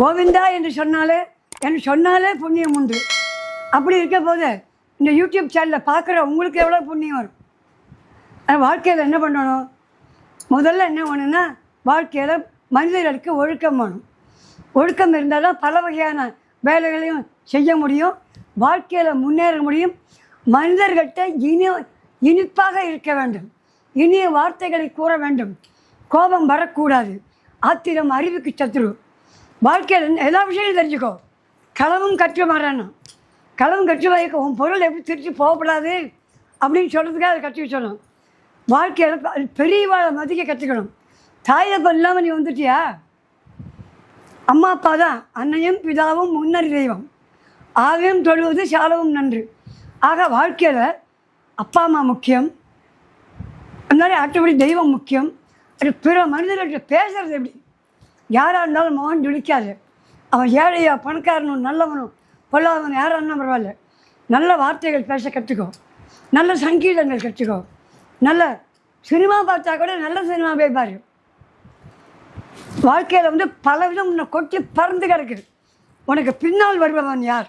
கோவிந்தா என்று சொன்னாலே என்று சொன்னாலே புண்ணியம் உண்டு. அப்படி இருக்க போது இந்த யூடியூப் சேனலில் பார்க்குற உங்களுக்கு எவ்வளோ புண்ணியம் வரும்? வாழ்க்கையில் என்ன பண்ணணும்? முதல்ல என்ன பண்ணணும்னா வாழ்க்கையில் மனிதர்களுக்கு ஒழுக்கம் வேணும். ஒழுக்கம் இருந்தால் தான் பல வகையான வேலைகளையும் செய்ய முடியும் வாழ்க்கையில் முன்னேற முடியும். மனிதர்கள்ட்ட இனி இனிப்பாக இருக்க வேண்டும். இனிய வார்த்தைகளை கூற வேண்டும். கோபம் வரக்கூடாது. ஆத்திரம் அறிவுக்கு சத்துரு. வாழ்க்கையில் என்ன- எல்லா விஷயத்தையும் தெரிஞ்சுக்கோ. களவும் கற்று மாறணும். களவும் கற்று வைக்க உன் பொருள் எப்படி திருச்சி போகக்கூடாது அப்படின்னு சொல்கிறதுக்காக அதை கற்றுக்க சொல்லணும் வாழ்க்கையில் பெரியவாளை மதிக்க கற்றுக்கணும் தாய் இல்லாமல் நீ வந்துட்டியா? அம்மா அப்பா தான். அன்னையும் பிதாவும் முன்னர் தெய்வம். ஆகையும் தொழுவது சாலவும் நன்று. ஆக வாழ்க்கையில் அப்பா அம்மா முக்கியம். அந்த மாதிரி அடுத்தபடி தெய்வம் முக்கியம். அது பிற மனிதர்கள்ட்ட பேசுறது எப்படி? யாராக இருந்தாலும் மகன் துடிக்காது அவன் ஏழையா பணக்காரனும் நல்லவனும் பொல்லாதவன் யாராக இருந்தால் பரவாயில்ல. நல்ல வார்த்தைகள் பேச கற்றுக்கோ நல்ல சங்கீதங்கள் கற்றுக்கோ நல்ல சினிமா பார்த்தா கூட நல்ல சினிமா போய் பாரு. வாழ்க்கையில் வந்து பல விதம் உன்னை கொட்டி பறந்து கிடக்குது. உனக்கு பின்னால் வருபவன் யார்?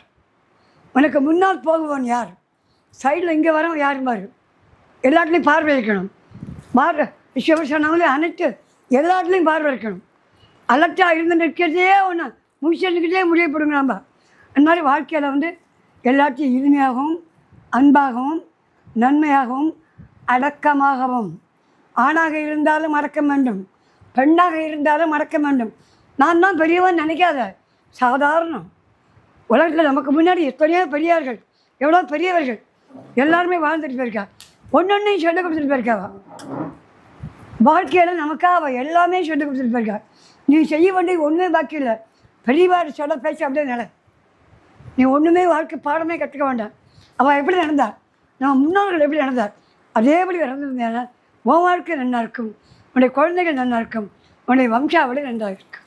உனக்கு முன்னால் போகுவன் யார்? சைடில் இங்கே வரவன் யாரும் பாரு. எல்லாத்துலேயும் பார்வை வைக்கணும் பார்வை சிவசனாவில் அனைத்து எல்லாத்துலேயும் பார்வை இருக்கணும். அலர்ட்டாக இருந்து நிற்கிறதே ஒன்று முடிச்சுக்கிட்டே முடியப்படுங்க நம்ம. அந்த மாதிரி வாழ்க்கையில் வந்து எல்லாத்தையும் இனிமையாகவும் அன்பாகவும் நன்மையாகவும் அடக்கமாகவும். ஆணாக இருந்தாலும் மறக்க வேண்டும். பெண்ணாக இருந்தாலும் மறக்க வேண்டும். நான் தான் பெரியவன் நினைக்காத. சாதாரணம். உலகத்தில் நமக்கு முன்னாடி எத்தனையோ பெரியார்கள் எவ்வளோ பெரியவர்கள் எல்லாருமே வாழ்ந்துட்டு போயிருக்கா. ஒன்னொன்னையும் சொல்லிக் கொடுத்துட்டு போயிருக்காவா? வாழ்க்கையில் நமக்காக அவள் எல்லாமே சொல்லிக் கொடுத்துட்டு போயிருக்கா. நீ செய்ய வேண்டியது ஒன்றுமே பாக்கி இல்லை. பெரியவாறு சொல்ல பேச்சு அப்படியே நில. நீ ஒன்றுமே வாழ்க்கை பாடமே கற்றுக்க வேண்டாம். அவள் எப்படி நடந்தா? நம்ம முன்னோர்கள் எப்படி நடந்தார் அதேபடி நடந்திருந்தேன்னா உன் வாழ்க்கை நன்னா இருக்கும். உன்னுடைய குழந்தைகள் நன்னா இருக்கும். உன்னுடைய வம்சாவளி நன்றாக இருக்கும்.